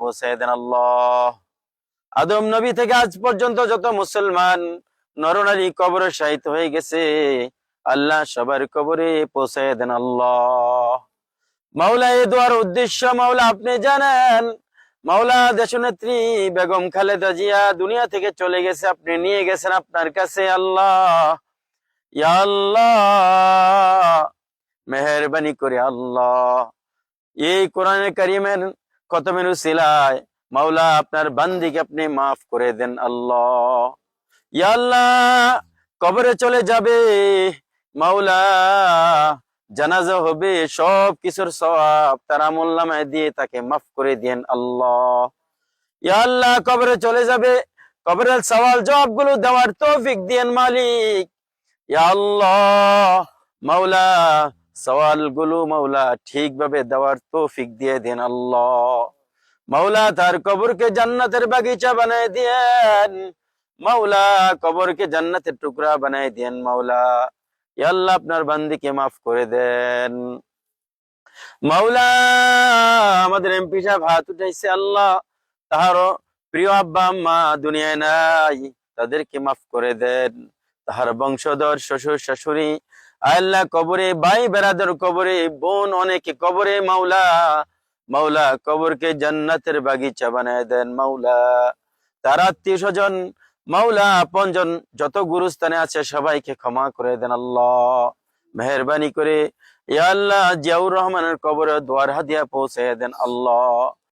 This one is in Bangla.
পৌঁছে দেন আল্লাহ। আদম নবী থেকে আজ পর্যন্ত যত মুসলমান নরনারী কবরে শাহিত হয়ে গেছে, আল্লাহ সবার কবরে পৌঁছে দেন আল্লাহ। মাওলা এ দোয়ার উদ্দেশ্য, মাওলা আপনি জানেন, মাওলা দেশনেত্রী বেগম খালেদা জিয়া দুনিয়া থেকে চলে গেছে, আপনি নিয়ে গেছেন আপনার কাছে আল্লাহ। আল্লাহ, মেহরবানি করে আল্লাহ। এই কোরআনে কারিমের খতমের উসিলায় মাওলা আপনার বান্দিকে আপনি মাফ করে দেন আল্লাহ। ইয়া কবরে চলে যাবে, মাওলা, জানাজা হবে সব কিছুর সওয়াব তার আমল দিয়ে তাকে মাফ করে দেন আল্লাহ। ইয়া আল্লাহ, কবরে চলে যাবে, কবরের সওয়াল জবাবগুলো দেওয়ার তৌফিক দিয়েন মালিক। ইয়া আল্লাহ, মাওলা সওয়ালগুলো মাওলা ঠিকভাবে দেওয়ার তৌফিক দিয়ে দেন আল্লাহ। মাওলা তার কবরকে জান্নাতের বাগিচা বানায় দিয়েন। মাওলা কবরকে জান্নাতের টুকরা বানায় দেন মাওলা। আল্লাহ, আপনার বান্দিকে মাফ করে দেন। মাওলা, আমাদের এমপি সাহেব হাত উঠাইছে আল্লাহ। তাহারও প্রিয় আব্বা আম্মা দুনিয়ায় নাই, তাদেরকে মাফ করে দেন। তাহার বংশধর শ্বশুর শাশুড়ি, আল্লাহ কবরে, ভাই বেড়াদের কবরে, বোন অনেকে কবরে, মাওলা মাওলা কবরকে জান্নাতের বাগিচা বানায় দেন মাওলা। তার আত্মীয় স্বজন, মাওলা আপনজন, যত গুরুস্থানে আছে সবাইকে ক্ষমা করে দেন আল্লাহ। মেহরবানি করে, ইয়া আল্লাহ জিয়াউর রহমানের কবরে দোয়ার হাদিয়া পৌঁছে দেন আল্লাহ।